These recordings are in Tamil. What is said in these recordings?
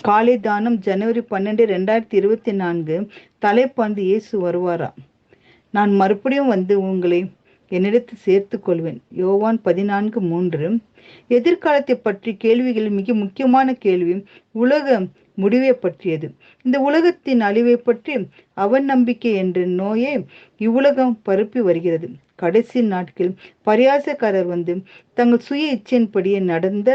காலை தானம் ஜனவரி பன்னெண்டு ரெண்டாயிரத்தி இருபத்தி நான்கு தலைப்பந்து இயேசு வருவாரா? நான் மறுபடியும் வந்து உங்களை என்னிடத்து சேர்த்து கொள்வேன். யோவான் பதினான்கு மூன்று. எதிர்காலத்தை பற்றி கேள்விகளில் மிக முக்கியமான கேள்வி உலக முடிவை பற்றியது. இந்த உலகத்தின் அழிவை பற்றி அவன் நம்பிக்கை என்ற நோயை இவ்வுலகம் பரப்பி வருகிறது. கடைசி நாட்களில் பரியாசக்காரர் வந்து தங்கள் சுய இச்சையின்படியே நடந்த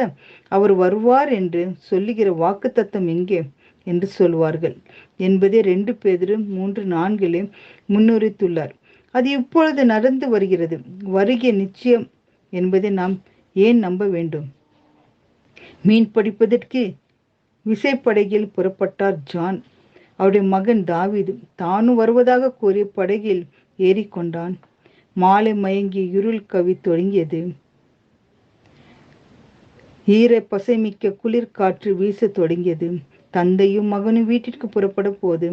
அவர் வருவார் என்று சொல்லுகிற வாக்கு தத்தம் எங்கே என்று சொல்வார்கள். என்பதை ரெண்டு பேரும் மூன்று நான்கிலே முன்னுரித்துள்ளார். அது இப்பொழுது நடந்து வருகிறது. வருகை நிச்சயம் என்பதை நாம் ஏன் நம்ப வேண்டும்? மீன் பிடிப்பதற்கு விசைப்படகில் புறப்பட்டார் ஜான். அவருடைய மகன் தாவிது தானும் வருவதாக கூறிய படகில் ஏறிக்கொண்டான். மாலை மயங்கி இருள் கவி தொடங்கியது. ஈர பசைமிக்க குளிர் காற்று வீச தொடங்கியது. தந்தையும் மகனும் வீட்டிற்கு புறப்படும் போது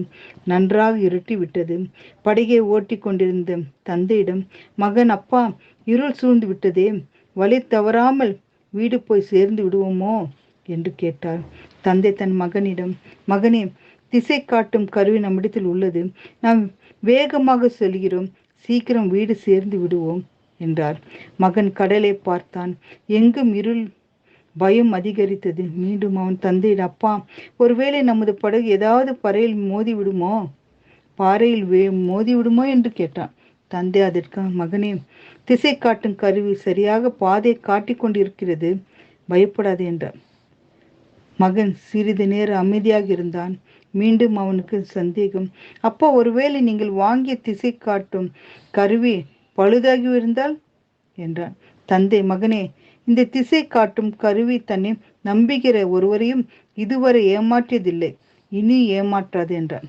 நன்றாக இருட்டி விட்டது. படகை ஓட்டி கொண்டிருந்த தந்தையிடம் மகன் அப்பா இருள் சூழ்ந்து விட்டதே. வழி தவறாமல் வீடு போய் சேர்ந்து விடுவோமோ? என்று கேட்டார். தந்தை தன் மகனிடம் மகனே திசை காட்டும் கருவி நம்மிடத்தில் உள்ளது. நாம் வேகமாக செல்கிறோம். சீக்கிரம் வீடு சேர்ந்து விடுவோம் என்றார். மகன் கடலை பார்த்தான். எங்கும் இருள் பயம் அதிகரித்தது. மீண்டும் அவன் தந்தையிட அப்பா ஒருவேளை நமது படகு ஏதாவது பறையில் மோதி விடுமோ? பாறையில் வே மோதி விடுமோ? என்று கேட்டான். தந்தை அதற்கு மகனே திசை காட்டும் கருவி சரியாக பாதை காட்டிக் கொண்டிருக்கிறது. பயப்படாது என்றார் மகன் சிறிது நேரம் அமைதியாக இருந்தான். மீண்டும் அவனுக்கு சந்தேகம் அப்பா ஒருவேளை நீங்கள் வாங்கிய திசை காட்டும் கருவி பழுதாகி இருந்தால் என்றான். தந்தை மகனே இந்த திசை காட்டும் கருவி தன்னை நம்புகிற ஒருவரையும் இதுவரை ஏமாற்றியதில்லை. இனி ஏமாற்றாது என்றான்.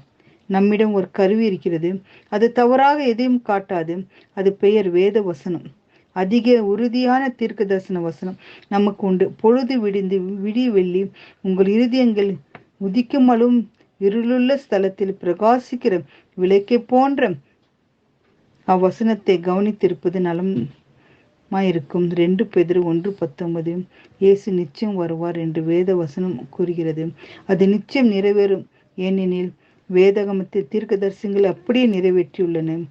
நம்மிடம் ஒரு கருவி இருக்கிறது. அது தவறாக எதையும் காட்டாது. அது பெயர் வேத வசனம் அதிக உறுதியான தீர்க்க தரிசன வசனம் நமக்கு உண்டு. பொழுது விடிந்து விடி வெள்ளி உங்கள் இருதயங்கள் உதிக்குமலும் இருளுள்ள ஸ்தலத்தில் பிரகாசிக்கிற விளக்கை போன்ற அவ்வசனத்தை கவனித்திருப்பது நலம். இருக்கும் ரெண்டு பெதிர் ஒன்று பத்தொன்பது. இயேசு நிச்சயம் வருவார் என்று வேத வசனம் கூறுகிறது. அது நிச்சயம் நிறைவேறும். ஏனெனில் வேதகமத்தில் தீர்க்கதரிசனங்கள் அப்படியே நிறைவேற்றியுள்ளன.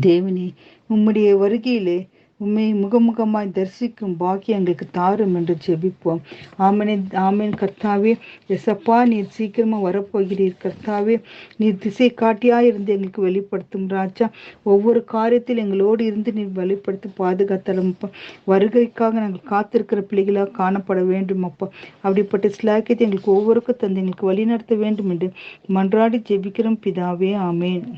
தேவனே உம்முடைய வருகையிலே உண்மை முகமுகமாய் தரிசிக்கும் பாக்கியம் எங்களுக்கு தாரும் என்று ஜெபிப்போம். ஆமனே ஆமேன். கர்த்தாவே எசப்பா நீர் சீக்கிரமாக வரப்போகிறீர். கர்த்தாவே நீர் திசை காட்டியாக இருந்து எங்களுக்கு வெளிப்படுத்தும் ராஜா. ஒவ்வொரு காரியத்தில் எங்களோடு இருந்து நீர் வெளிப்படுத்தி பாதுகாத்தலப்பா வருகைக்காக நாங்கள் காத்திருக்கிற பிள்ளைகளாக காணப்பட வேண்டும் அப்பா. அப்படிப்பட்ட ஸ்லாக்கியத்தை எங்களுக்கு ஒவ்வொருக்கும் தந்து எங்களுக்கு வழிநடத்த வேண்டும் என்று மன்றாடி ஜெபிக்கிறோம். பிதாவே ஆமேன்.